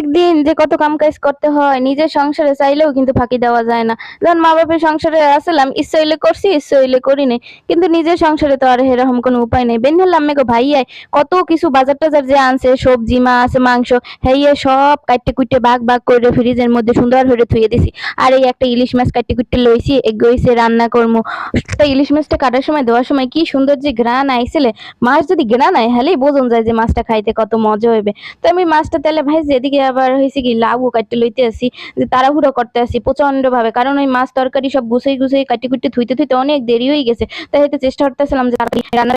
প্রত্যেক দিন যে কত কাম কাজ করতে হয়, নিজের সংসারে চাইলেও কিন্তু ফাঁকি দেওয়া যায় না। যখন মা বাপের সংসারে আসলাম ইচ্ছে হইলে করছি, ইচ্ছে হইলে করি নাই। কিন্তু নিজের সংসারে তো আর এরকম কোনো উপায় নেই। বেন হলাম মেগো ভাইয়াই, কত কিছু বাজার টাজার যে আনছে, সবজি, মাছ, মাংস হেয়ে সব কাটতে কুটে বাগ বাগ করে ফ্রিজের মধ্যে সুন্দর করে থুয়ে দিছি। আর এই একটা ইলিশ মাছ কাটতে কুটতে লইছি, এগোইছে, রান্না করব তো ইলিশ মাছটা কাটার সময় দেওয়ার সময় কি সুন্দর যে ঘ্রাণ আইছিলে। মাছ যদি ঘ্রাণ আয়, হলেই বোঝন যায় যে মাছটা খাইতে কত মজা হইবে। তো আমি মাছটা তেলে ভাইছি এদিকে আবার হয়েছে কি, লাউ কাটতে লইতে আসি, যে তাড়াহুড়ো করতে আসি প্রচণ্ড ভাবে কারণ ওই মাছ তরকারি সব গুছাই গুছাই কাটি কুটি থুইতে থুইতে অনেক দেরি হয়ে গেছে। তাই হয়তো চেষ্টা করতেছিলাম যে রান্না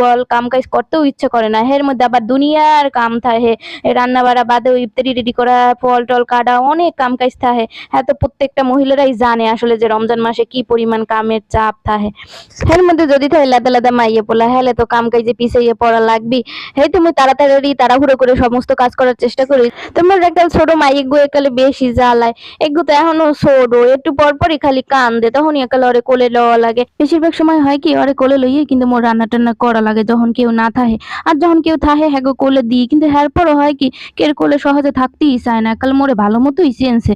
বল, কাম কাজ করতেও ইচ্ছা করে না। এর মধ্যে আবার দুনিয়ার কাম থাকে। রান্না বাড়া বাদেও ইফতারি রেডি করা, ফল টল কাটা, অনেক কাম কাজ থাকে। হ্যাঁ তো প্রত্যেকটা মহিলারাই জানে আসলে যে রমজান মাসে কি পরিমাণ কামের চাপ থাকে। এর মধ্যে যদি থাকে লাদা লাদা মাইয়ে পোলা, হেলে তো কাম কাজে পিছিয়ে পড়া লাগবি হেই তুমি তাড়াতাড়ি তাড়াহুড়ো করে সমস্ত কাজ করার চেষ্টা করি। তোমার একটা ছোট মাই এগু একালে বেশি জ্বালায়। এগু তো এখনও ছোট, একটু পরপরই খালি কান্দে। তখন একালে ওরে কোলে লওয়া লাগে। বেশিরভাগ সময় হয় কি ওরে কোলে লইয়ে কিন্তু মোর রান্না টান্না করা লাগে, যখন কেউ না থাকে আর যখন কেউ থাকে হ্যাগো কোলে দিই। কিন্তু হ্যার পরও হয় কি, কের কোলে সহজে থাকতেই চায় না। কাল মোরে ভালো মতোই চেনছে।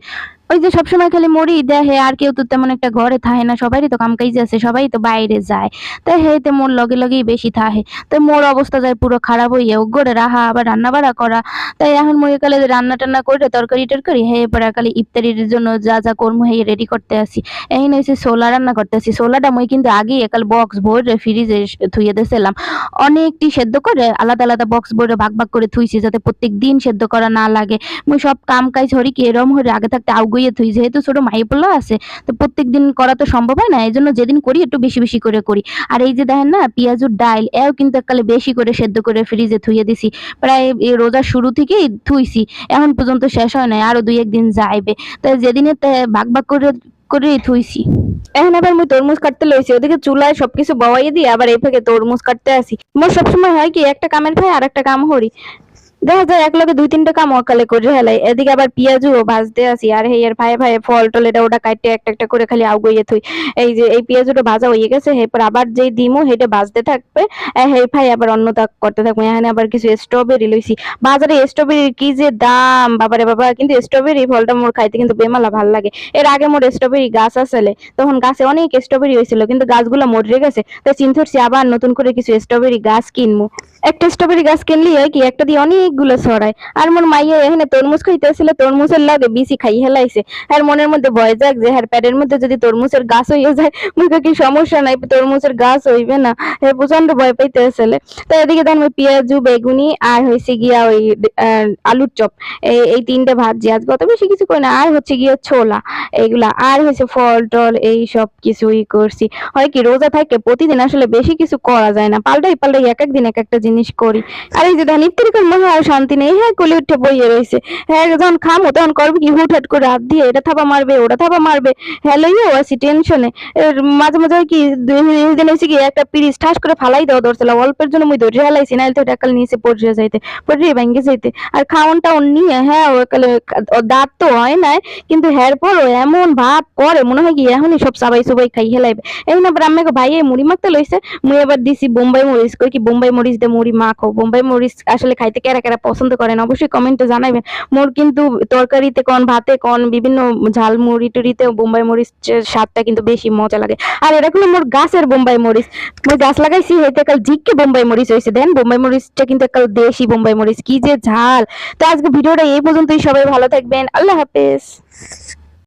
ওই যে সবসময় খালি মরি দেখে আর কেউ তো তেমন একটা ঘরে থাকে না, সবারই তো কাম কাজ আছে, সবাই তো বাইরে যায়। তাই হেতে মোর লগে লগেই বেশি থাকে তাই মোর অবস্থা যায় পুরো খারাপ হইয়া গড়ে রাহা, আবার রান্না বাড়া করা। তাই এখন মরে কালে রান্না টান্না করে তরকারি টরকারি, হে পরে কালে ইফতারির জন্য যা যা কর্ম হে রেডি করতে আসি। এই হয়েছে সোলা রান্না করতে আসি। সোলাটা মই কিন্তু আগেই একাল বক্স ভরে ফ্রিজে থুয়ে দিয়েছিলাম অনেকটি সেদ্ধ করে আলাদা আলাদা বক্স ভরে ভাগ ভাগ করে থুইছি, যাতে প্রত্যেক দিন সেদ্ধ করা না লাগে। মুই সব কাম কাজ হরি কি এরম হরে আগে থাকতে আউগুইয়ে থুই। যেহেতু ছোট মাইপোলা আছে, তো প্রত্যেক দিন করা তো সম্ভব হয় না এই জন্য যেদিন করি একটু বেশি বেশি করে করি। আর এই যে দেখেন না, পেঁয়াজুর ডাইল, এও কিন্তু একালে বেশি করে সেদ্ধ করে ফ্রিজে থুয়ে দিছি। প্রায় এই রোজার শুরু থেকেই থুইছি, এখন পর্যন্ত শেষ হয় নাই, আরও দুই একদিন যাইবে। তাই যেদিনে ভাগ ভাগ করে করে থুইছি। এখন আবার মুই তরমুজ কাটতে লইছি, ওদিকে চুলায় সবকিছু বওয়াই দিয়ে আবার এই ফাঁকে তরমুজ কাটতে আসি। মোর সবসময় হয় কি, একটা কামের ভাই আর একটা কাম হরি দেখা যায় এক লগে দুই তিনটা কাম অকালে করে হেলাই। এদিকে আবার পেঁয়াজও ভাজতে আসি, আর হেয়ার ভাই ভাই ফল টল এটা ওটা কাটতে একটা একটা করে খালি আউগইয়ে থুই। এই যে এই পেঁয়াজটা ভাজা হয়ে গেছে, এরপর আবার যেই দিমু হেটা ভাজতে থাকবে হে ভাই আবার অন্য তাক করতে থাকবে। এখানে আবার কিছু স্ট্রবেরি লইছি। বাজারে স্ট্রবেরির কি যে দাম, বাবারে বাবা, কিন্তু স্ট্রবেরি ফলটা মোর খাইতে কিন্তু বেমালা ভালো লাগে। এর আগে মোর স্ট্রবেরি গাছ আসলে তখন গাছে অনেক স্ট্রবেরি হয়েছিল কিন্তু গাছগুলো মরে গেছে। তো চিন্তা করছি আবার নতুন করে কিছু স্ট্রবেরি গাছ কিনবো একটা স্ট্রবেরি গাছ কিনলি হয় কি? একটা দিয়ে অনেকগুলো ছড়ায় আর মোর মাইয়া এখানে তরমুজ খাইতে আসলে তরমুজের লাগে বিসি খাই হেলাইছে। আর মনের মধ্যে ভয় যাক যে হ্যার প্যাডের মধ্যে যদি তরমুজের গাছ হইয়া যায় মুখে কি সমস্যা নাই তরমুজের গাছ হইবে না হে প্রচণ্ড ভয় পাইতে আসলে তো এদিকে দেন ওই পেঁয়াজু, বেগুনি আর হয়েছে গিয়া ওই আলুর চপ। এই তিনটে ভাজি আজকে অত বেশি কিছু করি না আর হচ্ছে গিয়া ছোলা। এইগুলা আর হয়েছে ফল, টল, এই সব কিছুই করছি হয় কি, রোজা থাকে, প্রতিদিন আসলে বেশি কিছু করা যায় না। পাল্টাই পাল্টাই এক একদিন এক একটা জিনিস করি। আর এই যে দেখেন ইফতারি করে মনে হয় শান্তি নেই। হ্যাঁ কলে উঠে বইয়ে রয়েছে। হ্যাঁ যখন খামো, তখন করবে কি? হুট হাট করে হাত দিয়ে এটা থাবা মারবে, ওটা থাবা মারবে। হ্যাঁ লইও আছি টেনশনে। মাঝে মাঝে কি দিন হয়েছে কি, একটা পিরিচ ঠাস করে ফালাই দেওয়া ধরছিল অল্পের জন্য মুই ধরে হেলাইছি নাহলে তো টাকাল নিচে পড়ে যাইতে পড়ে ভেঙে যাইতে। আর খাওয়ান টাউন নিয়ে হ্যাঁ ও কালে ও দাঁত তো হয় নাই, কিন্তু হ্যার পরও এমন ভাব করে, মনে হয় কি, এখনই সব সাবাই সবাই খাই হেলাইবে এই না আমাকে ভাই এই মুড়ি মাখতে লইছে, মুই এবার দিছি বোম্বাই মরিচ, কই কি বোম্বাই মরিচ দিয়ে মুড়ি মাখো, বোম্বাই মরিচ আসলে খাইতে কেরা কেরা পছন্দ করেন, অবশ্যই কমেন্টে জানাবেন। মোর কিন্তু তরকারিতে কোন, ভাতে কোন, বিভিন্ন ঝাল মুড়ি টুড়িতে বোম্বাই মরিচের স্বাদটা কিন্তু বেশি মজা লাগে। আর এটা হলো মোর গাছের বোম্বাই মরিচ। মই গাছ লাগাইছি হয়তো কাল জিককে বোম্বাই মরিচ হয়েছে দেন বোম্বাই মরিচটা কিন্তু একাল দেশি বোম্বাই মরিচ, কি যে ঝাল। তো আজকে ভিডিওটা এই পর্যন্তই, সবাই ভালো থাকবেন, আল্লাহ হাফেজ।